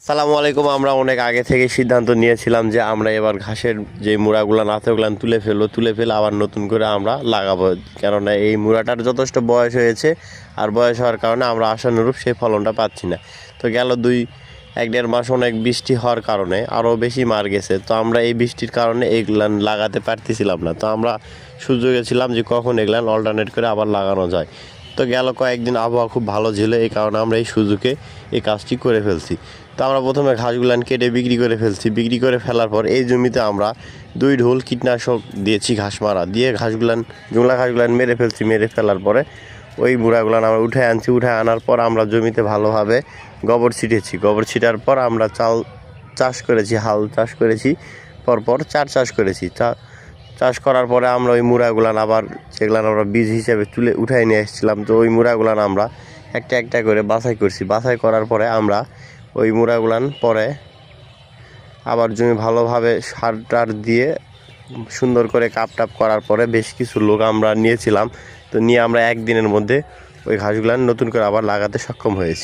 আসসালামু আলাইকুম, আমরা অনেক আগে থেকে সিদ্ধান্ত নিয়েছিলাম যে আমরা এবার ঘাসের যে মুড়াগুলো নাতে ওগুলো তুলে ফেলব, তুলে ফেলে আবার নতুন করে আমরা লাগাবো। কেননা এই মুড়াটার যথেষ্ট বয়স হয়েছে আর বয়স হওয়ার কারণে আমরা আশানুরূপ সেই ফলনটা পাচ্ছি না। তো গেল দুই, এক দেড় মাস অনেক বৃষ্টি হওয়ার কারণে আরও বেশি মার গেছে। তো আমরা এই বৃষ্টির কারণে এগুলান লাগাতে পারতেছিলাম না। তো আমরা সুযোগে ছিলাম যে কখন এগুলান অল্টারনেট করে আবার লাগানো যায়। তো গেল কয়েকদিন, আবহাওয়া খুব ভালো ছিল, এই কারণে আমরা এই সুযোগে এই কাজটি করে ফেলছি। তো আমরা প্রথমে ঘাসগুলান কেটে বিক্রি করে ফেলছি। বিক্রি করে ফেলার পর এই জমিতে আমরা দুই ঢোল কীটনাশক দিয়েছি ঘাস মারা। দিয়ে ঘাসগুলান জুমলা ঘাসগুলান মেরে ফেলছি, মেরে ফেলার পরে ওই মুড়াগুলান আমরা উঠে আনছি। উঠে আনার পর আমরা জমিতে ভালোভাবে গোবর ছিটেছি। গোবর ছিটার পর আমরা চাল চাষ করেছি, হাল চাষ করেছি, পরপর চার চাষ করেছি। চা চাষ করার পরে আমরা ওই মুড়াগুলান আবার যেগুলান আমরা বীজ হিসেবে তুলে উঠাই নিয়ে এসেছিলাম তো ওই মুড়াগুলান আমরা একটা একটা করে বাছাই করছি। বাছাই করার পরে আমরা ওই মুড়াগুলান পরে আবার জমি ভালোভাবে সার টার দিয়ে সুন্দর করে কাপ টাপ করার পরে বেশ কিছু লোক আমরা নিয়েছিলাম, তো নিয়ে আমরা একদিনের মধ্যে ওই ঘাসগুলান নতুন করে আবার লাগাতে সক্ষম হয়েছি।